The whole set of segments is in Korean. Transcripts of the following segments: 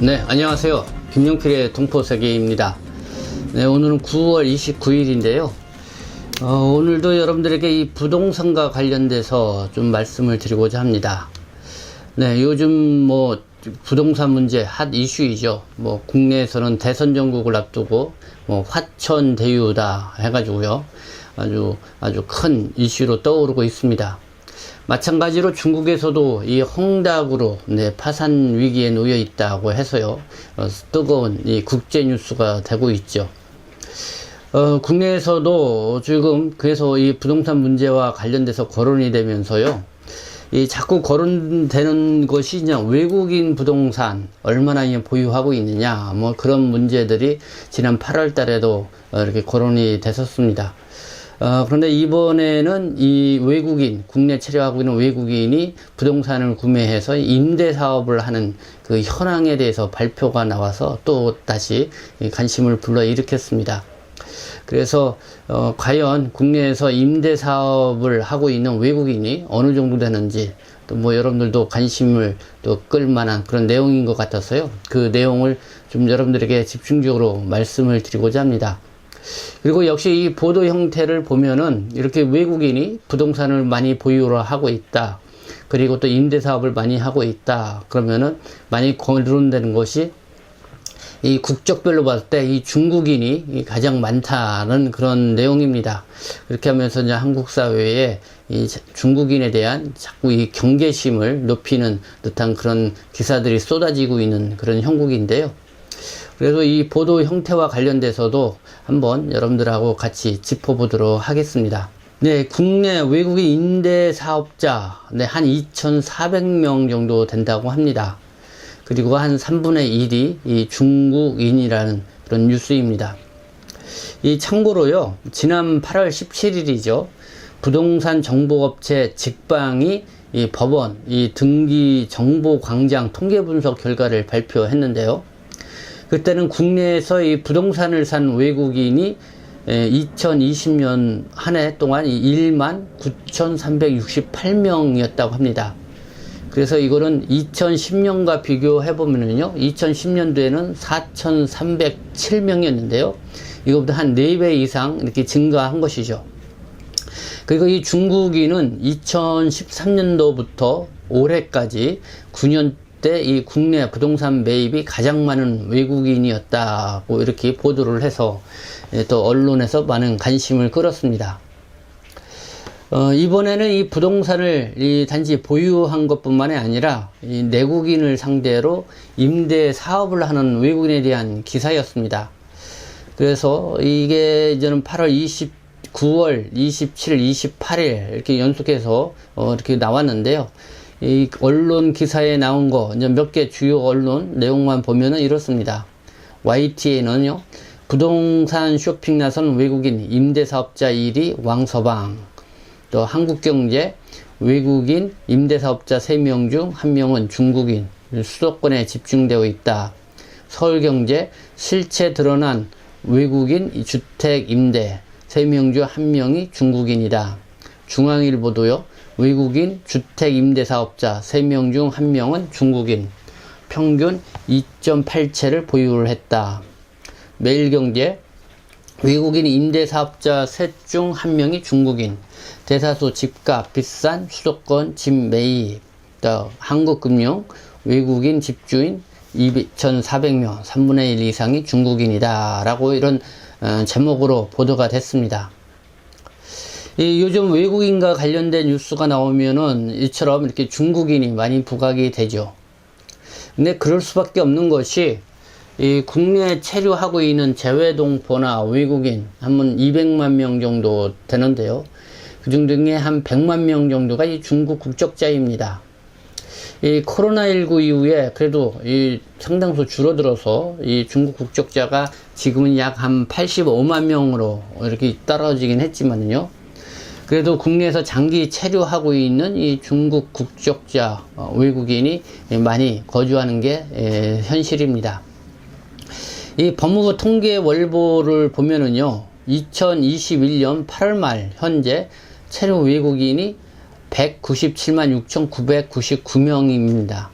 네, 안녕하세요. 김용필의 동포세계입니다. 네, 오늘은 9월 29일인데요. 어, 오늘도 여러분들에게 이 부동산과 관련돼서 좀 말씀을 드리고자 합니다. 네, 요즘 뭐 부동산 문제 핫 이슈이죠. 뭐 국내에서는 대선 전국을 앞두고 뭐 화천 대유다 해가지고요. 아주 아주 큰 이슈로 떠오르고 있습니다. 마찬가지로 중국에서도 이 홍닥으로 네, 파산 위기에 놓여 있다고 해서요. 어, 뜨거운 이 국제 뉴스가 되고 있죠. 어, 국내에서도 지금 그래서 이 부동산 문제와 관련돼서 거론이 되면서요. 이 자꾸 거론되는 것이 외국인 부동산 얼마나 보유하고 있느냐 뭐 그런 문제들이 지난 8월 달에도 어, 이렇게 거론이 됐었습니다. 어, 그런데 이번에는 이 외국인, 국내 체류하고 있는 외국인이 부동산을 구매해서 임대 사업을 하는 그 현황에 대해서 발표가 나와서 또 다시 이 관심을 불러일으켰습니다. 그래서 어, 과연 국내에서 임대 사업을 하고 있는 외국인이 어느 정도 되는지 또 뭐 여러분들도 관심을 또 끌만한 그런 내용인 것 같아서요. 그 내용을 좀 여러분들에게 집중적으로 말씀을 드리고자 합니다. 그리고 역시 이 보도 형태를 보면은 이렇게 외국인이 부동산을 많이 보유를 하고 있다. 그리고 또 임대 사업을 많이 하고 있다. 그러면은 많이 거론되는 것이 이 국적별로 봤을 때 이 중국인이 가장 많다는 그런 내용입니다. 그렇게 하면서 이제 한국 사회에 이 중국인에 대한 자꾸 이 경계심을 높이는 듯한 그런 기사들이 쏟아지고 있는 그런 형국인데요. 그래서 이 보도 형태와 관련돼서도 한번 여러분들하고 같이 짚어보도록 하겠습니다. 네, 국내 외국인 임대 사업자, 네, 한 2,400명 정도 된다고 합니다. 그리고 한 3분의 1이 이 중국인이라는 그런 뉴스입니다. 이 참고로요, 지난 8월 17일이죠. 부동산 정보업체 직방이 이 법원, 이 등기 정보 광장 통계 분석 결과를 발표했는데요. 그때는 국내에서 이 부동산을 산 외국인이 2020년 한 해 동안 1만 9,368명이었다고 합니다. 그래서 이거는 2010년과 비교해 보면은요, 2010년도에는 4,307명이었는데요. 이거보다 한 4배 이상 이렇게 증가한 것이죠. 그리고 이 중국인은 2013년도부터 올해까지 9년 때 이 국내 부동산 매입이 가장 많은 외국인이었다고 이렇게 보도를 해서 예, 또 언론에서 많은 관심을 끌었습니다. 어, 이번에는 이 부동산을 이 단지 보유한 것뿐만이 아니라 이 내국인을 상대로 임대 사업을 하는 외국인에 대한 기사였습니다. 그래서 이게 이제는 8월 29월, 27일, 28일 이렇게 연속해서 어, 이렇게 나왔는데요. 이 언론 기사에 나온 거 몇 개 주요 언론 내용만 보면은 이렇습니다. YTN은요. 부동산 쇼핑 나선 외국인 임대사업자 1위 왕서방 또 한국경제 외국인 임대사업자 3명 중 1명은 중국인 수도권에 집중되어 있다. 서울경제 실체 드러난 외국인 주택 임대 3명 중 1명이 중국인이다. 중앙일보도요. 외국인 주택 임대 사업자 3명 중 1명은 중국인. 평균 2.8채를 보유를 했다. 매일경제 외국인 임대 사업자 셋 중 1명이 중국인. 대다수 집값 비싼 수도권 집 매입. 또 한국금융 외국인 집주인 2,400명 3분의 1 이상이 중국인이다. 라고 이런 어, 제목으로 보도가 됐습니다. 이 요즘 외국인과 관련된 뉴스가 나오면은 이처럼 이렇게 중국인이 많이 부각이 되죠. 근데 그럴 수밖에 없는 것이 이 국내에 체류하고 있는 재외동포나 외국인 한번 200만 명 정도 되는데요. 그 중에 한 100만 명 정도가 이 중국 국적자입니다. 이 코로나19 이후에 그래도 이 상당수 줄어들어서 이 중국 국적자가 지금은 약 한 85만 명으로 이렇게 떨어지긴 했지만요. 그래도 국내에서 장기 체류하고 있는 이 중국 국적자 어, 외국인이 많이 거주하는 게 에, 현실입니다. 이 법무부 통계 월보를 보면은요, 2021년 8월 말 현재 체류 외국인이 197만 6,999명입니다.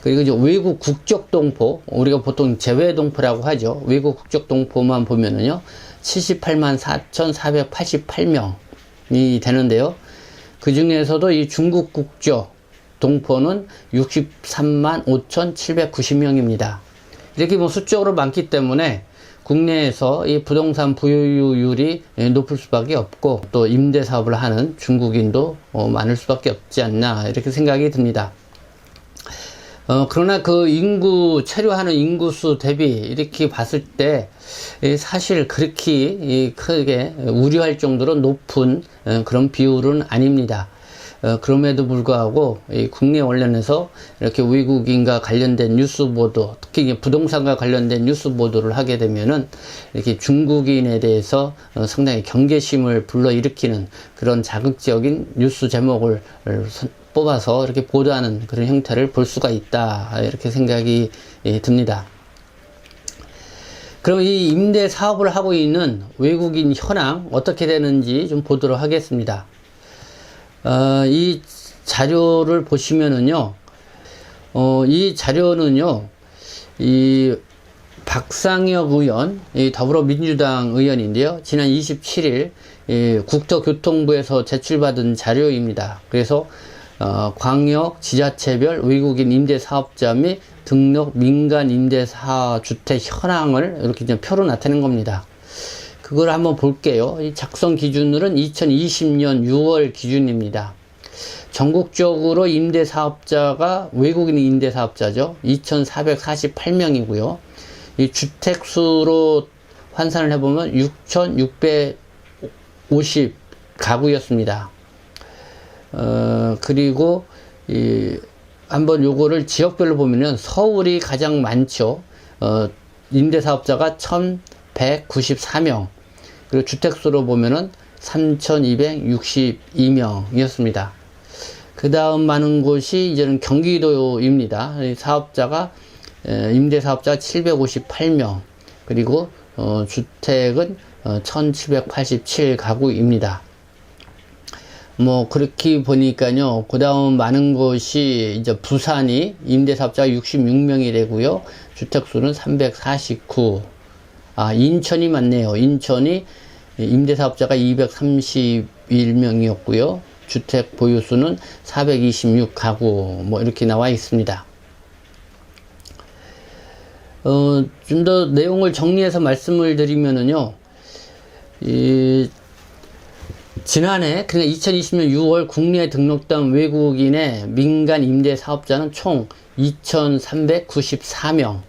그리고 이제 외국 국적 동포, 우리가 보통 제외 동포라고 하죠. 외국 국적 동포만 보면은요, 78만 4,488명 이 되는데요. 그 중에서도 이 중국 국적 동포는 63만 5,790명입니다. 이렇게 뭐 수적으로 많기 때문에 국내에서 이 부동산 보유율이 높을 수밖에 없고 또 임대 사업을 하는 중국인도 어, 많을 수밖에 없지 않나 이렇게 생각이 듭니다. 어, 그러나 그 인구, 체류하는 인구수 대비 이렇게 봤을 때, 이 사실 그렇게 이 크게 우려할 정도로 높은 어, 그런 비율은 아닙니다. 어, 그럼에도 불구하고 이 국내 관련해서 이렇게 외국인과 관련된 뉴스 보도, 특히 부동산과 관련된 뉴스 보도를 하게 되면은 이렇게 중국인에 대해서 어, 상당히 경계심을 불러일으키는 그런 자극적인 뉴스 제목을 선- 뽑아서 이렇게 보도하는 그런 형태를 볼 수가 있다 이렇게 생각이 예, 듭니다. 그럼 이 임대 사업을 하고 있는 외국인 현황 어떻게 되는지 좀 보도록 하겠습니다. 어, 이 자료를 보시면은요, 어, 이 자료는요, 이 박상혁 의원, 이 더불어민주당 의원인데요. 지난 27일 이 국토교통부에서 제출받은 자료입니다. 그래서 어, 광역 지자체별 외국인 임대 사업자 및 등록 민간 임대 사 주택 현황을 이렇게 좀 표로 나타낸 겁니다. 그걸 한번 볼게요. 이 작성 기준으로는 2020년 6월 기준입니다. 전국적으로 임대 사업자가 외국인 임대 사업자죠. 2,448명이고요. 이 주택 수로 환산을 해보면 6,650 가구였습니다. 어, 그리고 이 한번 요거를 지역별로 보면은 서울이 가장 많죠. 어, 임대 사업자가 1,194명. 그리고 주택수로 보면은 3,262명이었습니다. 그 다음 많은 곳이 이제는 경기도입니다. 이 사업자가 에, 임대 사업자 758명 그리고 어, 주택은 어, 1787 가구입니다. 뭐 그렇게 보니까요. 그 다음 많은 곳이 이제 부산이 임대 사업자가 66명이 되고요. 주택 수는 349. 아 인천이 많네요. 인천이 임대 사업자가 231명이었고요. 주택 보유 수는 426 가구 뭐 이렇게 나와 있습니다. 어, 좀 더 내용을 정리해서 말씀을 드리면은요. 이 지난해 그러니까 2020년 6월 국내에 등록된 외국인의 민간 임대 사업자는 총 2,394명.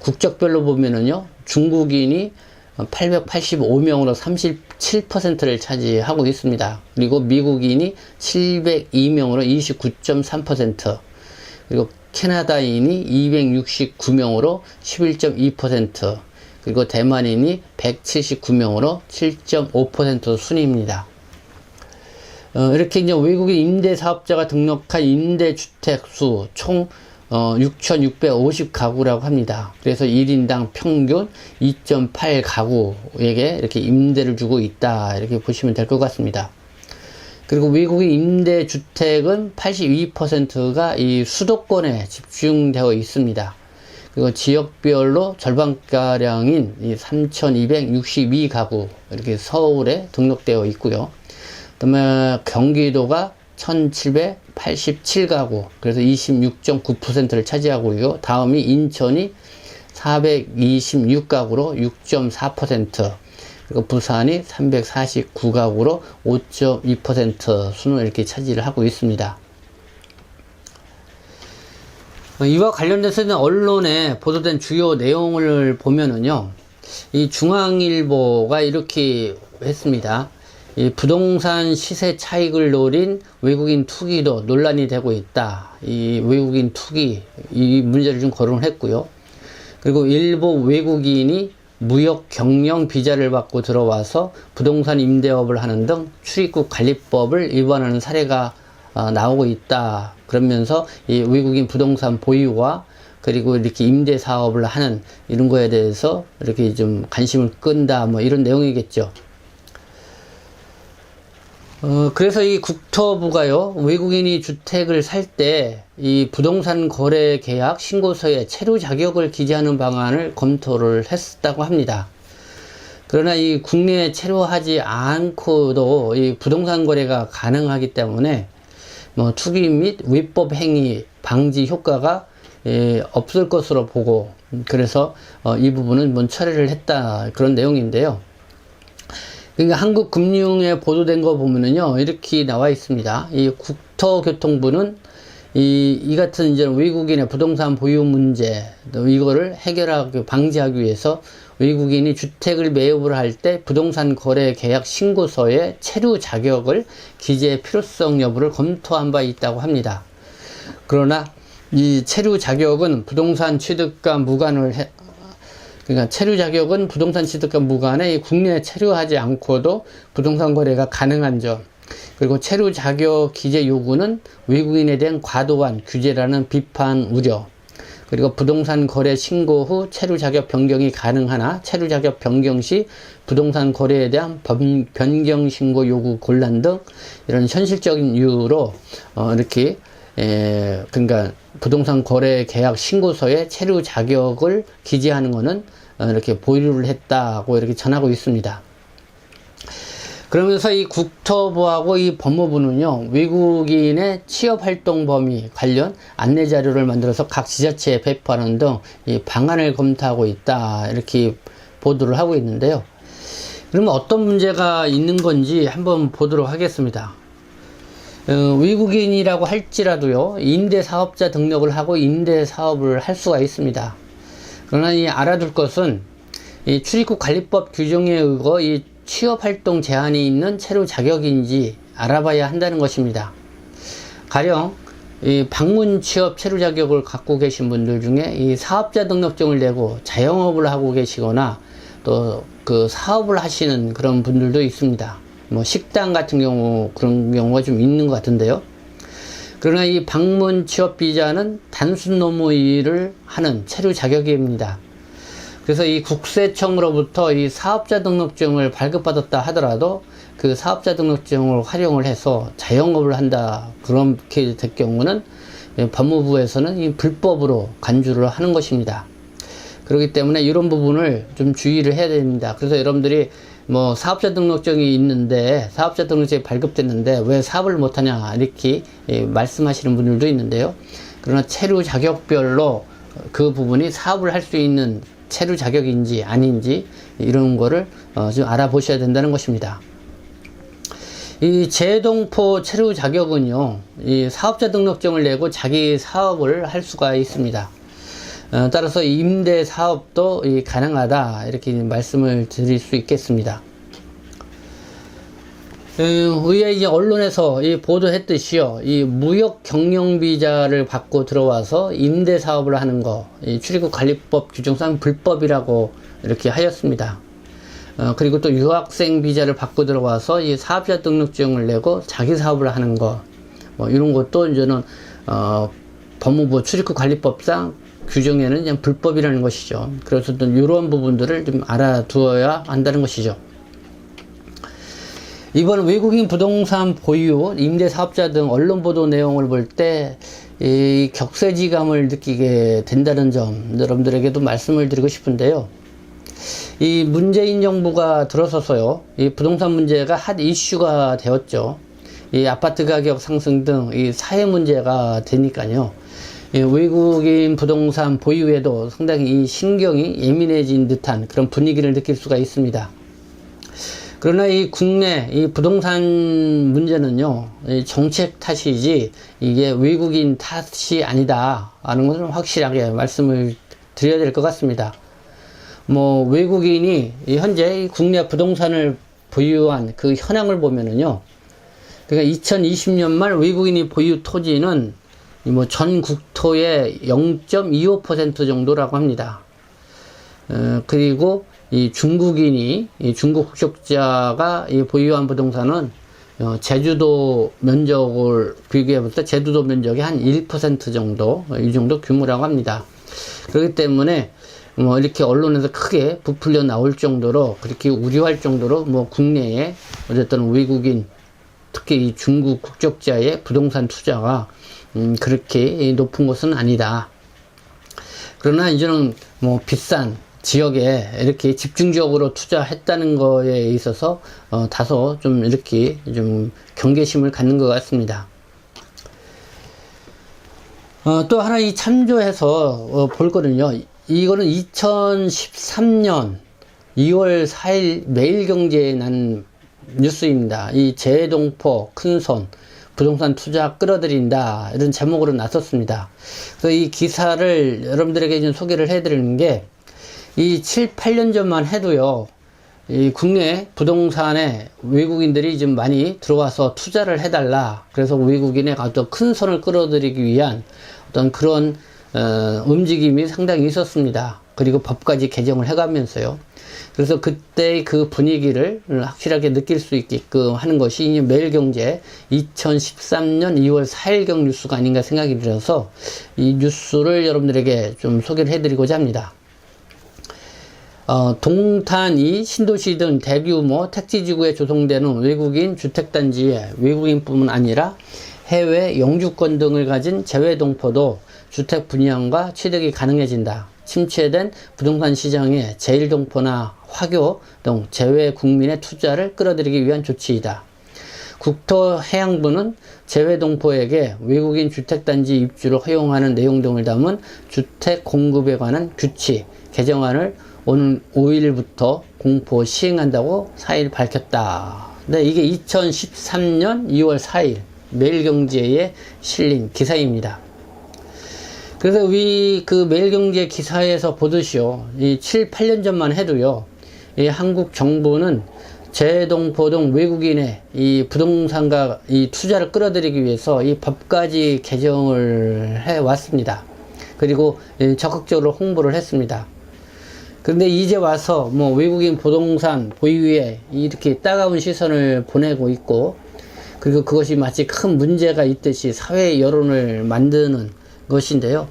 국적별로 보면은요. 중국인이 885명으로 37%를 차지하고 있습니다. 그리고 미국인이 702명으로 29.3%. 그리고 캐나다인이 269명으로 11.2%. 그리고 대만인이 179명으로 7.5% 순입니다. 어, 이렇게 이제 외국인 임대 사업자가 등록한 임대 주택 수 총 어, 6,650 가구라고 합니다. 그래서 1인당 평균 2.8 가구에게 이렇게 임대를 주고 있다. 이렇게 보시면 될 것 같습니다. 그리고 외국인 임대 주택은 82%가 이 수도권에 집중되어 있습니다. 그리고 지역별로 절반가량인 이3,262 가구 이렇게 서울에 등록되어 있고요. 그다음에 경기도가 1787가구 그래서 26.9%를 차지하고 있고 다음이 인천이 426가구로 6.4% 그리고 부산이 349가구로 5.2% 순을 이렇게 차지를 하고 있습니다. 어, 이와 관련돼서는 언론에 보도된 주요 내용을 보면은요, 이 중앙일보가 이렇게 했습니다. 이 부동산 시세 차익을 노린 외국인 투기도 논란이 되고 있다. 이 외국인 투기, 이 문제를 좀 거론을 했고요. 그리고 일부 외국인이 무역 경영 비자를 받고 들어와서 부동산 임대업을 하는 등 출입국 관리법을 위반하는 사례가 어, 나오고 있다. 그러면서 이 외국인 부동산 보유와 그리고 이렇게 임대 사업을 하는 이런 거에 대해서 이렇게 좀 관심을 끈다. 뭐 이런 내용이겠죠. 어, 그래서 이 국토부가요, 외국인이 주택을 살 때 이 부동산 거래 계약 신고서에 체류 자격을 기재하는 방안을 검토를 했다고 합니다. 그러나 이 국내에 체류하지 않고도 이 부동산 거래가 가능하기 때문에 뭐 투기 및 위법 행위 방지 효과가 예, 없을 것으로 보고 그래서 어, 이 부분은 뭔 처리를 했다 그런 내용인데요. 그러니까 한국 금융에 보도된 거 보면은요 이렇게 나와 있습니다. 이 국토교통부는 이, 이 같은 이제 외국인의 부동산 보유 문제 또 이거를 해결하기 방지하기 위해서 외국인이 주택을 매입을 할 때 부동산 거래 계약 신고서에 체류 자격을 기재 필요성 여부를 검토한 바 있다고 합니다. 그러나 이 체류 자격은 부동산 취득과 무관을 해, 그러니까 체류 자격은 부동산 취득과 무관에 이 국내에 체류하지 않고도 부동산 거래가 가능한 점. 그리고 체류 자격 기재 요구는 외국인에 대한 과도한 규제라는 비판 우려. 그리고 부동산 거래 신고 후 체류 자격 변경이 가능하나 체류 자격 변경 시 부동산 거래에 대한 변- 변경 신고 요구 곤란 등 이런 현실적인 이유로 어, 이렇게 에, 그러니까 부동산 거래 계약 신고서에 체류 자격을 기재하는 것은 어, 이렇게 보류를 했다고 이렇게 전하고 있습니다. 그러면서 이 국토부하고 이 법무부는요, 외국인의 취업 활동 범위 관련 안내 자료를 만들어서 각 지자체에 배포하는 등 이 방안을 검토하고 있다. 이렇게 보도를 하고 있는데요. 그러면 어떤 문제가 있는 건지 한번 보도록 하겠습니다. 어, 외국인이라고 할지라도요, 임대 사업자 등록을 하고 임대 사업을 할 수가 있습니다. 그러나 이 알아둘 것은 이 출입국 관리법 규정에 의거 이 취업 활동 제한이 있는 체류 자격인지 알아봐야 한다는 것입니다. 가령 이 방문 취업 체류 자격을 갖고 계신 분들 중에 이 사업자 등록증을 내고 자영업을 하고 계시거나 또 그 사업을 하시는 그런 분들도 있습니다. 뭐 식당 같은 경우 그런 경우가 좀 있는 것 같은데요. 그러나 이 방문 취업 비자는 단순 노무 일을 하는 체류 자격입니다. 그래서 이 국세청으로부터 이 사업자 등록증을 발급받았다 하더라도 그 사업자 등록증을 활용을 해서 자영업을 한다 그렇게 될 경우는 예, 법무부에서는 이 불법으로 간주를 하는 것입니다. 그렇기 때문에 이런 부분을 좀 주의를 해야 됩니다. 그래서 여러분들이 뭐 사업자 등록증이 있는데 사업자 등록증이 발급됐는데 왜 사업을 못하냐 이렇게 예, 말씀하시는 분들도 있는데요. 그러나 체류 자격별로 그 부분이 사업을 할 수 있는 체류 자격인지 아닌지 이런 거를 어, 좀 알아보셔야 된다는 것입니다. 이 재동포 체류 자격은요, 이 사업자 등록증을 내고 자기 사업을 할 수가 있습니다. 어, 따라서 임대 사업도 이 가능하다 이렇게 말씀을 드릴 수 있겠습니다. 음, 의회 이제 언론에서 이 보도했듯이요, 이 무역 경영 비자를 받고 들어와서 임대 사업을 하는 거, 이 출입국 관리법 규정상 불법이라고 이렇게 하였습니다. 어, 그리고 또 유학생 비자를 받고 들어와서 이 사업자 등록증을 내고 자기 사업을 하는 거, 뭐 이런 것도 이제는 어, 법무부 출입국 관리법상 규정에는 그냥 불법이라는 것이죠. 그래서 또 이런 부분들을 좀 알아두어야 한다는 것이죠. 이번 외국인 부동산 보유, 임대 사업자 등 언론 보도 내용을 볼 때 이 격세지감을 느끼게 된다는 점 여러분들에게도 말씀을 드리고 싶은데요. 이 문재인 정부가 들어서서요, 이 부동산 문제가 핫 이슈가 되었죠. 이 아파트 가격 상승 등 이 사회 문제가 되니까요. 이 외국인 부동산 보유에도 상당히 이 신경이 예민해진 듯한 그런 분위기를 느낄 수가 있습니다. 그러나 이 국내 이 부동산 문제는요, 이 정책 탓이지 이게 외국인 탓이 아니다 하는 것을 확실하게 말씀을 드려야 될 것 같습니다. 뭐 외국인이 이 현재 이 국내 부동산을 보유한 그 현황을 보면은요, 그러니까 2020년 말 외국인이 보유 토지는 뭐 전 국토의 0.25% 정도라고 합니다. 어, 그리고 이 중국인이 이 중국 국적자가 이 보유한 부동산은 어, 제주도 면적을 비교해 볼때 제주도 면적의 한 1% 정도 어, 이 정도 규모라고 합니다. 그렇기 때문에 뭐 이렇게 언론에서 크게 부풀려 나올 정도로 그렇게 우려할 정도로 뭐 국내에 어쨌든 외국인 특히 이 중국 국적자의 부동산 투자가 음, 그렇게 높은 것은 아니다. 그러나 이제는 뭐 비싼 지역에 이렇게 집중적으로 투자했다는 거에 있어서 어, 다소 좀 이렇게 좀 경계심을 갖는 것 같습니다. 어, 또 하나 이 참조해서 어, 볼 거는요. 이거는 2013년 2월 4일 매일경제에 난 뉴스입니다. 이 재동포 큰손 부동산 투자 끌어들인다 이런 제목으로 나섰습니다. 그래서 이 기사를 여러분들에게 좀 소개를 해드리는 게 이 7, 8년 전만 해도요. 이 국내 부동산에 외국인들이 좀 많이 들어와서 투자를 해달라. 그래서 외국인의 어떤 큰 손을 끌어들이기 위한 어떤 그런 어, 움직임이 상당히 있었습니다. 그리고 법까지 개정을 해가면서요. 그래서 그때의 그 분위기를 확실하게 느낄 수 있게끔 하는 것이 이 매일경제 2013년 2월 4일경 뉴스가 아닌가 생각이 들어서 이 뉴스를 여러분들에게 좀 소개를 해드리고자 합니다. 어, 동탄이 신도시 등 대규모 택지지구에 조성되는 외국인 주택단지에 외국인뿐만 아니라 해외 영주권 등을 가진 재외동포도 주택 분양과 취득이 가능해진다. 침체된 부동산 시장에 제1동포나 화교 등 재외 국민의 투자를 끌어들이기 위한 조치이다. 국토해양부는 재외동포에게 외국인 주택단지 입주를 허용하는 내용 등을 담은 주택 공급에 관한 규칙 개정안을 오늘 5일부터 공포 시행한다고 4일 밝혔다. 네, 이게 2013년 2월 4일 매일경제에 실린 기사입니다. 그래서 위그 매일경제 기사에서 보듯이요, 이 7, 8년 전만 해도요, 이 한국 정부는 재동포 등 외국인의 이 부동산과 이 투자를 끌어들이기 위해서 이 법까지 개정을 해 왔습니다. 그리고 적극적으로 홍보를 했습니다. 그런데 이제 와서 뭐 외국인 부동산 보유에 이렇게 따가운 시선을 보내고 있고 그리고 그것이 마치 큰 문제가 있듯이 사회 여론을 만드는 것인데요.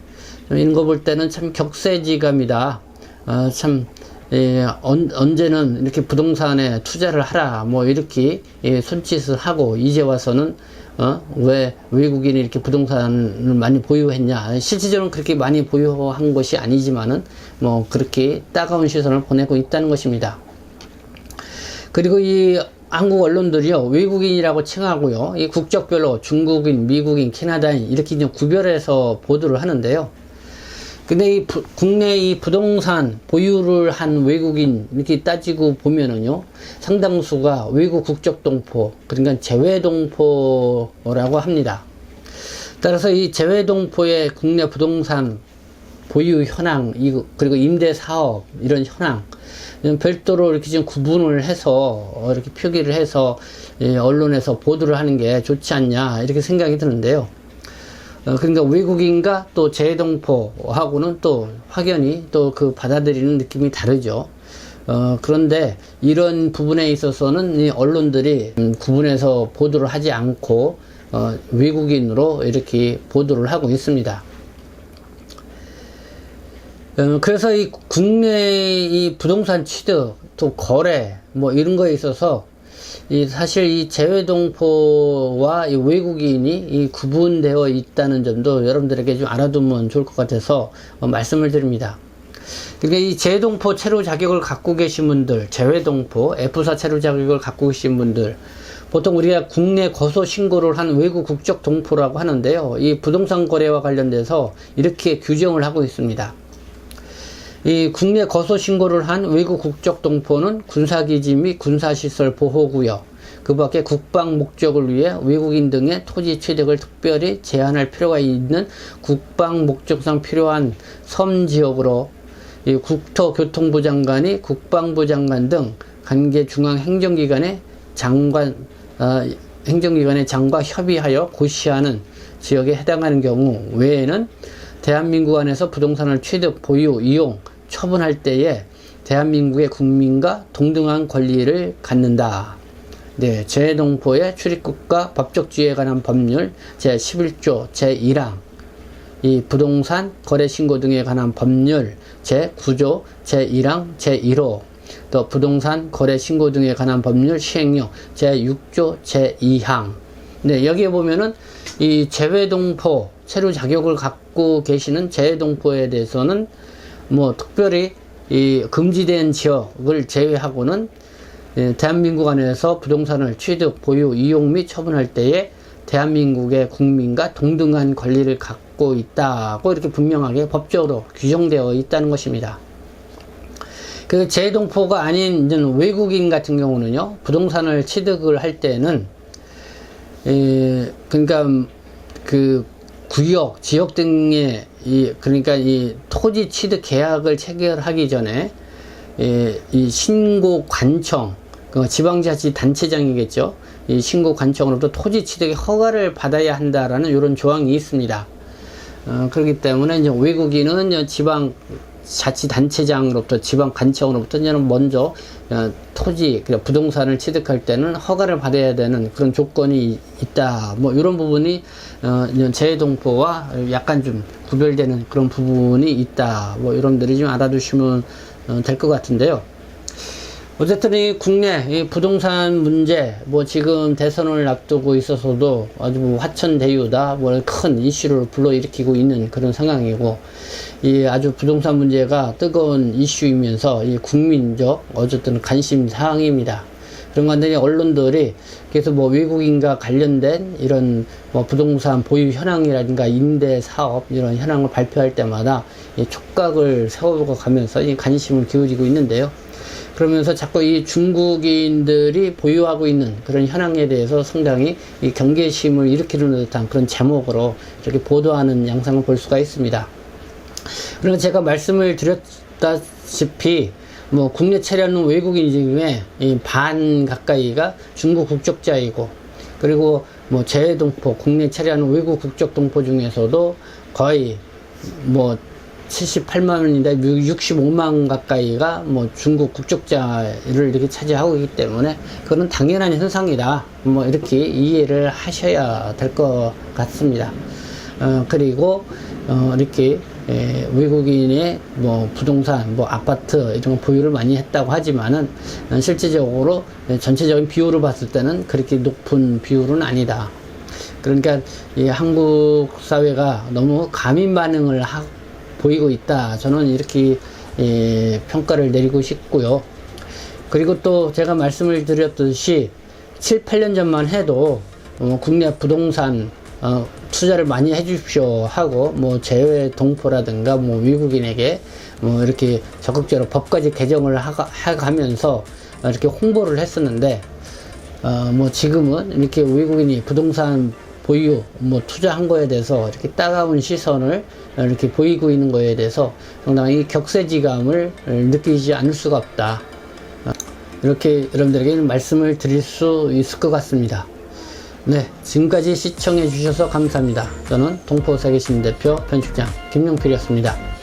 이런 거볼 때는 참 격세지감이다. 어, 참 예, 언, 언제는 이렇게 부동산에 투자를 하라 뭐 이렇게 예, 손짓을 하고 이제 와서는 어? 왜 외국인이 이렇게 부동산을 많이 보유했냐 실질적으로 그렇게 많이 보유한 것이 아니지만은 뭐 그렇게 따가운 시선을 보내고 있다는 것입니다 그리고 이 한국 언론들이요 외국인이라고 칭하고요 이 국적별로 중국인 미국인 캐나다인 이렇게 좀 구별해서 보도를 하는데요 근데 이 부, 국내 이 부동산 보유를 한 외국인 이렇게 따지고 보면은요 상당수가 외국 국적 동포 그러니까 재외 동포라고 합니다. 따라서 이 재외 동포의 국내 부동산 보유 현황 그리고 임대 사업 이런 현황 별도로 이렇게 좀 구분을 해서 이렇게 표기를 해서 언론에서 보도를 하는 게 좋지 않냐 이렇게 생각이 드는데요. 어, 그러니까 외국인과 또 재동포하고는 또 확연히 또 그 받아들이는 느낌이 다르죠. 어, 그런데 이런 부분에 있어서는 이 언론들이 음, 구분해서 보도를 하지 않고 어, 외국인으로 이렇게 보도를 하고 있습니다. 어, 그래서 이 국내 이 부동산 취득 또 거래 뭐 이런 거에 있어서 이 사실 이 재외동포와 이 외국인이 이 구분되어 있다는 점도 여러분들에게 좀 알아두면 좋을 것 같아서 어, 말씀을 드립니다. 그러니까 이 재동포 체류 자격을 갖고 계신 분들, 재외동포 F4 체류 자격을 갖고 계신 분들, 보통 우리가 국내 거소 신고를 한 외국 국적 동포라고 하는데요. 이 부동산 거래와 관련돼서 이렇게 규정을 하고 있습니다. 이 국내 거소 신고를 한 외국 국적 동포는 군사기지 및 군사시설 보호구역, 그 밖에 국방 목적을 위해 외국인 등의 토지 취득을 특별히 제한할 필요가 있는 국방 목적상 필요한 섬 지역으로 이 국토교통부 장관이 국방부 장관 등 관계 중앙 행정기관의 장관 어, 행정기관의 장과 협의하여 고시하는 지역에 해당하는 경우 외에는 대한민국 안에서 부동산을 취득, 보유, 이용, 처분할 때에 대한민국의 국민과 동등한 권리를 갖는다. 네, 재동포의 출입국과 법적지에 관한 법률 제11조 제1항 이 부동산 거래 신고 등에 관한 법률 제9조 제1항 제1호 또 부동산 거래 신고 등에 관한 법률 시행령 제6조 제2항. 네, 여기에 보면은 이 재외동포 체류 자격을 갖고 계시는 재외동포에 대해서는 뭐 특별히 이 금지된 지역을 제외하고는 예, 대한민국 안에서 부동산을 취득, 보유, 이용 및 처분할 때에 대한민국의 국민과 동등한 권리를 갖고 있다고 이렇게 분명하게 법적으로 규정되어 있다는 것입니다. 그 재동포가 아닌 이제 외국인 같은 경우는요, 부동산을 취득을 할 때는, 에, 그러니까 그 구역, 지역 등의 이 그러니까 이 토지 취득 계약을 체결하기 전에 예, 이 신고 관청, 그 지방자치 단체장이겠죠. 이 신고 관청으로부터 토지 취득의 허가를 받아야 한다라는 이런 조항이 있습니다. 어, 그렇기 때문에 이제 외국인은 지방 자치단체장으로부터 지방 관청으로부터 이제 먼저 어, 토지 부동산을 취득할 때는 허가를 받아야 되는 그런 조건이 있다. 뭐 이런 부분이 어, 이제 재동포와 약간 좀 구별되는 그런 부분이 있다. 뭐 여러분들이 좀 알아두시면 어, 될것 같은데요. 어쨌든 이 국내 이 부동산 문제 뭐 지금 대선을 앞두고 있어서도 아주 뭐 화천대유다 뭐 큰 이슈를 불러일으키고 있는 그런 상황이고 이 아주 부동산 문제가 뜨거운 이슈이면서 이 국민적 어쨌든 관심 사항입니다. 그런 건데 언론들이 그래서 뭐 외국인과 관련된 이런 뭐 부동산 보유 현황이라든가 임대 사업 이런 현황을 발표할 때마다 이 촉각을 세우고 가면서 이 관심을 기울이고 있는데요. 그러면서 자꾸 이 중국인들이 보유하고 있는 그런 현황에 대해서 상당히 이 경계심을 일으키는 듯한 그런 제목으로 이렇게 보도하는 양상을 볼 수가 있습니다. 그리고 제가 말씀을 드렸다시피 뭐 국내 체류하는 외국인 중에 이반 가까이가 중국 국적자이고 그리고 뭐 재외동포 국내 체류하는 외국 국적 동포 중에서도 거의 뭐 78만 원인데 65만 가까이가 뭐 중국 국적자를 이렇게 차지하고 있기 때문에 그건 당연한 현상이다. 뭐 이렇게 이해를 하셔야 될 것 같습니다. 어, 그리고 어, 이렇게 에, 외국인의 뭐 부동산, 뭐 아파트 이런 거 보유를 많이 했다고 하지만은 어, 실제적으로 전체적인 비율을 봤을 때는 그렇게 높은 비율은 아니다. 그러니까 이 한국 사회가 너무 가민 반응을 하, 보이고 있다. 저는 이렇게 예, 평가를 내리고 싶고요. 그리고 또 제가 말씀을 드렸듯이 7, 8년 전만 해도 어, 국내 부동산 어, 투자를 많이 해주십시오 하고 뭐 제외 동포라든가 뭐 미국인에게 뭐 이렇게 적극적으로 법까지 개정을 하가, 하면서 이렇게 홍보를 했었는데 어, 뭐 지금은 이렇게 외국인이 부동산 보유, 뭐 투자한 거에 대해서 이렇게 따가운 시선을 이렇게 보이고 있는 거에 대해서 상당히 격세지감을 느끼지 않을 수가 없다. 이렇게 여러분들에게 말씀을 드릴 수 있을 것 같습니다. 네, 지금까지 시청해 주셔서 감사합니다. 저는 동포세계신 대표 편집장 김용필이었습니다.